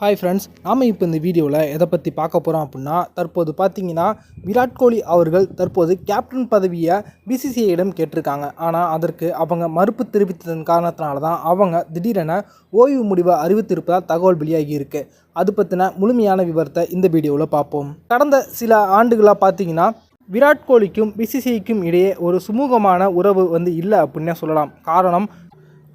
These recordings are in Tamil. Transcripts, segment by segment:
ஹாய் ஃப்ரெண்ட்ஸ் நாம் இப்போ இந்த வீடியோவில் எதை பற்றி பார்க்க போகிறோம் அப்படின்னா தற்போது பார்த்தீங்கன்னா விராட் கோலி அவர்கள் தற்போது கேப்டன் பதவியை பிசிசிஐயிடம் கேட்டிருக்காங்க. ஆனால் அதற்கு அவங்க மறுப்பு தெரிவித்ததன் காரணத்தினால தான் அவங்க திடீரென ஓய்வு முடிவை அறிவித்திருப்பதாக தகவல் வெளியாகி இருக்குது அது பற்றின முழுமையான விவரத்தை இந்த வீடியோவில் பார்ப்போம். கடந்த சில ஆண்டுகளாக பார்த்தீங்கன்னா விராட் கோலிக்கும் பிசிசிஐக்கும் இடையே ஒரு சுமூகமான உறவு வந்து இல்லை அப்படின்னே சொல்லலாம். காரணம்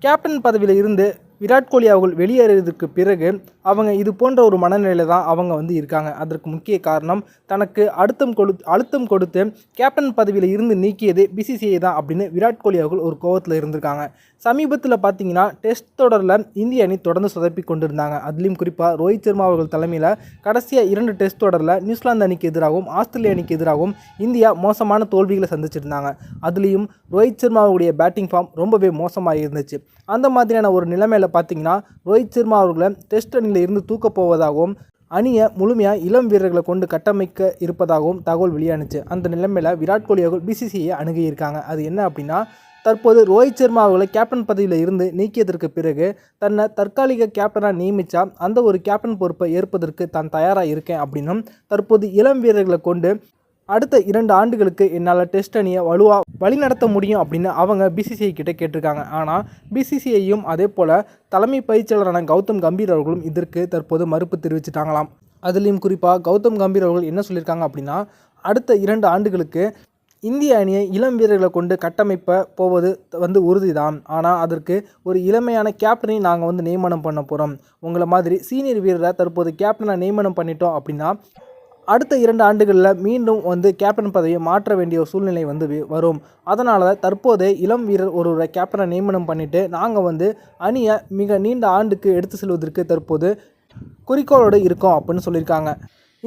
கேப்டன் பதவியில் இருந்து விராட் கோலி அவர்கள் வெளியேறியதுக்கு பிறகு அவங்க இது போன்ற ஒரு மனநிலையில் தான் அவங்க வந்து இருக்காங்க. அதற்கு முக்கிய காரணம் தனக்கு அழுத்தம் கொடு அழுத்தம் கொடுத்து கேப்டன் பதவியில் இருந்து நீக்கியது பிசிசிஐ தான் அப்படின்னு விராட் கோலி அவர்கள் ஒரு கோவத்தில் இருந்திருக்காங்க. சமீபத்தில் பார்த்தீங்கன்னா டெஸ்ட் தொடரில் இந்திய அணி தொடர்ந்து சொதப்பி கொண்டிருந்தாங்க. அதுலேயும் குறிப்பாக ரோஹித் சர்மா அவர்கள் தலைமையில் கடைசியாக இரண்டு டெஸ்ட் தொடரில் நியூசிலாந்து அணிக்கு எதிராகவும் ஆஸ்திரேலிய அணிக்கு எதிராகவும் இந்தியா மோசமான தோல்விகளை சந்திச்சிருந்தாங்க. அதுலேயும் ரோஹித் சர்மாவுடைய பேட்டிங் ஃபார்ம் ரொம்பவே மோசமாக இருந்துச்சு அந்த மாதிரியான ஒரு நிலைமையில் பார்த்தீங்கன்னா ரோஹித் சர்மா அவர்களை டெஸ்ட் அணியில் இருந்து தூக்கப் போவதாகவும் அணியை முழுமையாக இளம் வீரர்களை கொண்டு கட்டமைக்க இருப்பதாகவும் தகவல் வெளியானுச்சு. அந்த நிலைமையில் விராட் கோலி அவர்கள் பிசிசிஐயை அணுகியிருக்காங்க. அது என்ன அப்படின்னா தற்போது ரோஹித் சர்மா அவர்களை கேப்டன் பதவியில் இருந்து நீக்கியதற்கு பிறகு தன்னை தற்காலிக கேப்டனாக நியமித்தா அந்த ஒரு கேப்டன் பொறுப்பை ஏற்பதற்கு தான் தயாராக இருக்கேன் அப்படின்னும் தற்போது இளம் வீரர்களை கொண்டு அடுத்த இரண்டு ஆண்டுகளுக்கு என்னால் டெஸ்ட் அணியை வலுவாக வழிநடத்த முடியும் அப்படின்னு அவங்க பிசிசிஐ கிட்ட கேட்டிருக்காங்க. ஆனால் பிசிசிஐயும் அதே போல் தலைமை பயிற்சியாளரான கௌதம் கம்பீர் அவர்களும் இதற்கு தற்போது மறுப்பு தெரிவிச்சிட்டாங்களாம். அதுலேயும் குறிப்பாக கௌதம் கம்பீர் அவர்கள் என்ன சொல்லியிருக்காங்க அப்படின்னா அடுத்த இரண்டு ஆண்டுகளுக்கு இந்திய அணியை இளம் வீரர்களை கொண்டு கட்டமைப்ப போவது வந்து உறுதிதான். ஆனால் அதற்கு ஒரு இளமையான கேப்டனை நாங்கள் வந்து நியமனம் பண்ண போகிறோம் உங்களை மாதிரி சீனியர் வீரரை தற்போது கேப்டனை நியமனம் பண்ணிட்டோம் அப்படின்னா அடுத்த இரண்டு ஆண்டுகளில் மீண்டும் வந்து கேப்டன் பதவியை மாற்ற வேண்டிய ஒரு சூழ்நிலை வந்து வரும். அதனால் தற்போதே இளம் வீரர் ஒருவரை கேப்டனை நியமனம் பண்ணிவிட்டு நாங்கள் வந்து அணியை மிக நீண்ட ஆண்டுக்கு எடுத்து செல்வதற்கு தற்போது குறிக்கோளோடு இருக்கோம் அப்படின்னு சொல்லியிருக்காங்க.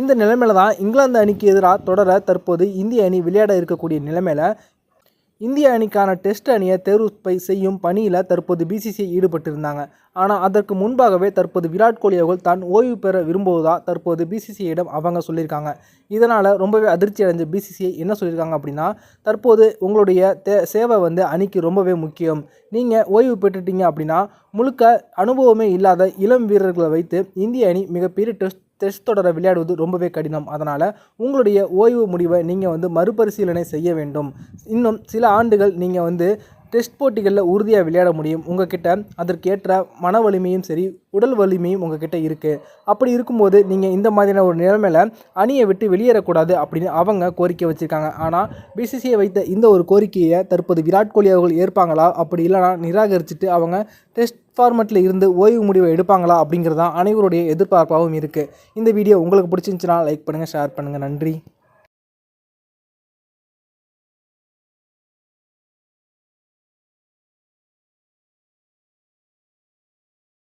இந்த நிலைமையில தான் இங்கிலாந்து அணிக்கு எதிராக தொடர தற்போது இந்திய அணி விளையாட இருக்கக்கூடிய நிலைமையில இந்திய அணிக்கான டெஸ்ட் அணியை தேர்வு செய்யும் பணியில் தற்போது பிசிசிஐ ஈடுபட்டிருந்தாங்க. ஆனால் அதற்கு முன்பாகவே தற்போது விராட் கோலி அவர்கள் தான் ஓய்வு பெற விரும்புவதா தற்போது பிசிசிஐயிடம் அவங்க சொல்லியிருக்காங்க. இதனால் ரொம்பவே அதிர்ச்சி அடைஞ்ச பிசிசிஐ என்ன சொல்லியிருக்காங்க அப்படின்னா தற்போது உங்களுடைய தே சேவை வந்து அணிக்கு ரொம்பவே முக்கியம். நீங்கள் ஓய்வு பெற்றுட்டீங்க அப்படின்னா முழுக்க அனுபவமே இல்லாத இளம் வீரர்களை வைத்து இந்திய அணி மிகப்பெரிய டெஸ்ட் டெஸ்ட் தொடரை விளையாடுவது ரொம்பவே கடினம். அதனால் உங்களுடைய ஓய்வு முடிவை நீங்கள் வந்து மறுபரிசீலனை செய்ய வேண்டும். இன்னும் சில ஆண்டுகள் நீங்கள் வந்து டெஸ்ட் போட்டிகளில் உறுதியாக விளையாட முடியும். உங்ககிட்ட அதற்கேற்ற மன வலிமையும் சரி உடல் வலிமையும் உங்ககிட்ட இருக்குது அப்படி இருக்கும்போது நீங்கள் இந்த மாதிரியான ஒரு நிலைமையில அணியை விட்டு வெளியேறக்கூடாது அப்படின்னு அவங்க கோரிக்கை வச்சுருக்காங்க. ஆனால் பிசிசிஐ வைத்த இந்த ஒரு கோரிக்கையை தற்போது விராட் கோலி அவர்கள் ஏற்பாங்களா? அப்படி இல்லைனா நிராகரிச்சுட்டு அவங்க டெஸ்ட் ஃபார்மெட்டில் இருந்து ஓய்வு முடிவை எடுப்பாங்களா? அப்படிங்கிறது தான் அனைவருடைய எதிர்பார்ப்பாகவும் இருக்குது இந்த வீடியோ உங்களுக்கு பிடிச்சிருந்துச்சுன்னா லைக் பண்ணுங்கள் ஷேர் பண்ணுங்கள் நன்றி.